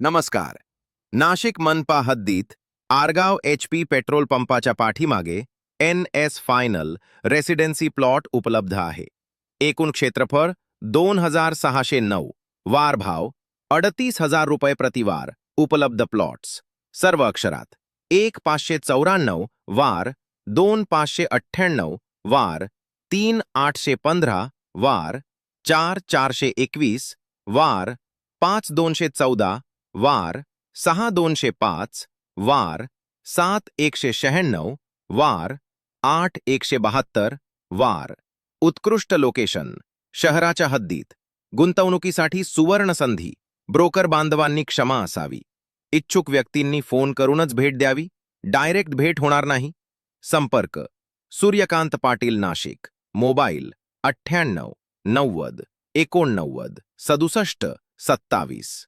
नमस्कार. नाशिक मनपा हद्दीत आरगाव एचपी पेट्रोल पंपाच्या पाठीमागे N S final residency plot उपलब्ध आहे. एकूण क्षेत्रफळ दोन हज़ार सहाशे नऊ. वार भाव अडतीस हज़ार रुपये प्रतिवार उपलब्ध प्लॉट्स. सर्व अक्षरात एक पाचशे चौऱ्याण्णव वार दोन पाचशे अठ्ठ्याण्णव वार तीन आठशे पंधरा वार चार चारशे एकवीस वार पाच दोनशे चौदा वार सहा दोनशे पाच वार सात एकशे शहाण्णव वार आठ एकशे बहात्तर वार उत्कृष्ट लोकेशन शहराच्या हद्दीत गुंतवणुकीसाठी सुवर्ण संधी ब्रोकर बांधवांनी क्षमा असावी. इच्छुक व्यक्तींनी फोन करूनच भेट द्यावी डायरेक्ट भेट होणार नाही. संपर्क सूर्यकांत पाटील नाशिक मोबाईल अठ्ठ्याण्णव नव्वद एकोणनव्वद सदुसष्ट सत्तावीस.